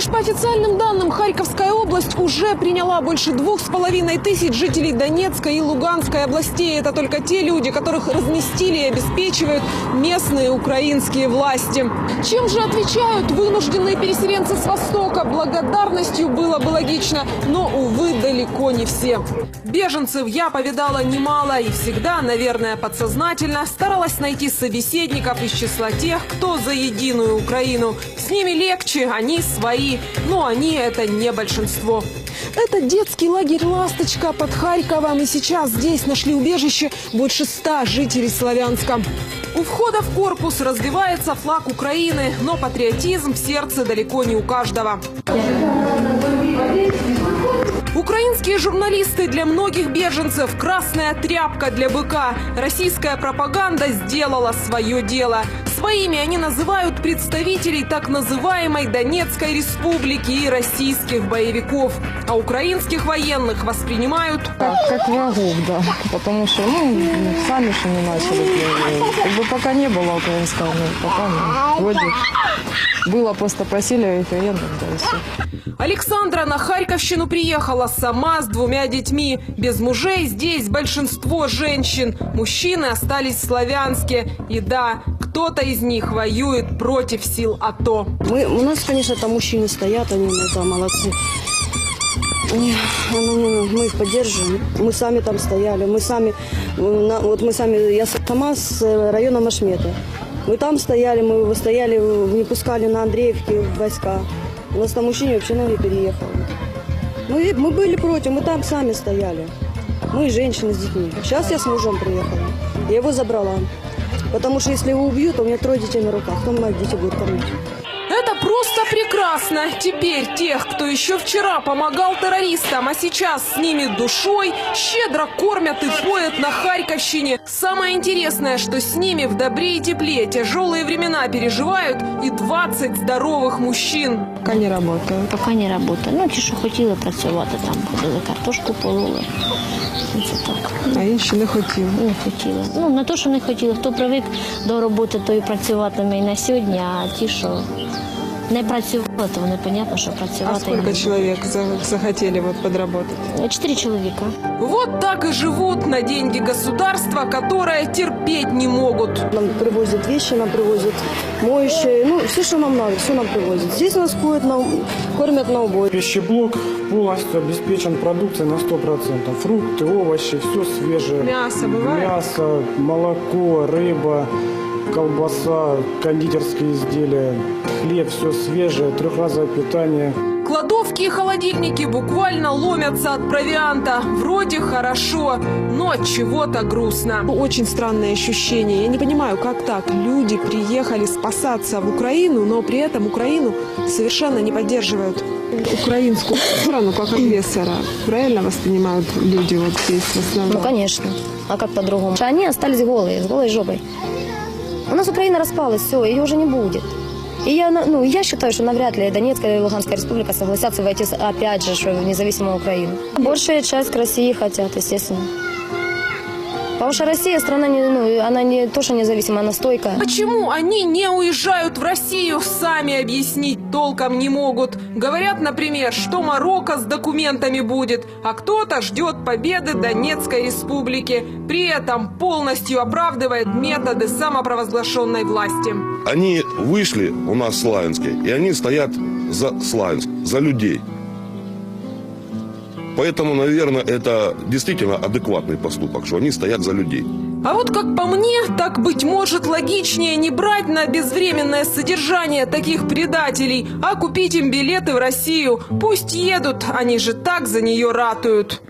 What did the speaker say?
Лишь по официальным данным, Харьковская область уже приняла больше двух с половиной тысяч жителей Донецкой и Луганской областей. Это только те люди, которых разместили и обеспечивают местные украинские власти. Чем же отвечают вынужденные переселенцы с Востока? Благодарностью было бы логично, но, увы, далеко не все. Беженцев я повидала немало и всегда, наверное, подсознательно старалась найти собеседников из числа тех, кто за единую Украину. С ними легче, они свои, но они это не большинство. Это детский лагерь «Ласточка» под Харьковом. И сейчас здесь нашли убежище больше ста жителей Славянска. У входа в корпус развивается флаг Украины, но патриотизм в сердце далеко не у каждого. Украинские журналисты для многих беженцев – красная тряпка для быка. Российская пропаганда сделала свое дело. Своими они называют представителей так называемой Донецкой республики и российских боевиков. А украинских военных воспринимают Как, как врагов, да. Потому что, ну, сами же не начали. Как бы пока не было украинской армии, пока ну, вроде было просто просили референдум, да и все. Александра на Харьковщину приехала сама с двумя детьми. Без мужей здесь большинство женщин. Мужчины остались в Славянске. И да, кто-то из них воюет против сил АТО. Мы, у нас, конечно, там мужчины стоят, они это, молодцы. Ну, ну, мы их поддерживаем. Мы сами там стояли, мы сами, э, вот мы сами, я сама с э, района Машмета. Мы там стояли, мы стояли, не пускали на Андреевке войска. У нас там мужчине вообще ноги переехал. Мы, мы были против, мы там сами стояли. Мы женщины с детьми. Сейчас я с мужем приехала. Я его забрала. Потому что если его убьют, то у меня трое детей на руках. Кто моих детей будет кормить? Это просто прекрасно. Теперь тех, кто еще вчера помогал террористам, а сейчас с ними душой, щедро кормят и поят на Харьковщине. Самое интересное, что с ними в добре и тепле тяжелые времена переживают и 20 здоровых мужчин. Пока не работаю. Поки не працює. Ну, ті, що хотіли працювати, там ходили, картошку пололи. Ну, Це так. А інші не хотіли. Не хотіли. Ну, не то, що не хотіли. Хто привик до роботи, той працюватиме і на сьогодні, а ті, що не працювали, то вони, понятно, що працювати. не будуть. человек захотели вот подработать? Чотири чоловіка. Вот так и живут на деньги государства, которое терпеть не могут. Нам привозят вещи, нам привозят моющие, ну, все, что нам надо, все нам привозят. Здесь нас кормят на, кормят на убой. Пищеблок полностью обеспечен продукцией на 100%. Фрукты, овощи, все свежее. Мясо бывает? Мясо, молоко, рыба, колбаса, кондитерские изделия, хлеб, все свежее, трехразовое питание. Кладовки и холодильники буквально ломятся от провианта. Вроде хорошо, но от чего-то грустно. Очень странное ощущение. Я не понимаю, как так. Люди приехали спасаться в Украину, но при этом Украину совершенно не поддерживают. Украинскую страну как агрессора правильно воспринимают люди вот здесь в Ну, основном? конечно. А как по-другому? Они остались голые, с голой жопой. У нас Украина распалась, все, ее уже не будет. И я, ну, я считаю, что навряд ли Донецкая и Луганская республика согласятся войти опять же в независимую Украину. Большая часть России хотят, естественно. Потому что Россия страна не, ну, она не то, что независимая, она стойкая. Почему они не уезжают в Россию, сами объяснить толком не могут. Говорят, например, что Марокко с документами будет, а кто-то ждет победы Донецкой республики. При этом полностью оправдывает методы самопровозглашенной власти. Они вышли у нас в Славянске, и они стоят за Славянск, за людей. Поэтому, наверное, это действительно адекватный поступок, что они стоят за людей. А вот как по мне, так, быть может, логичнее не брать на безвременное содержание таких предателей, а купить им билеты в Россию. Пусть едут, они же так за нее ратуют.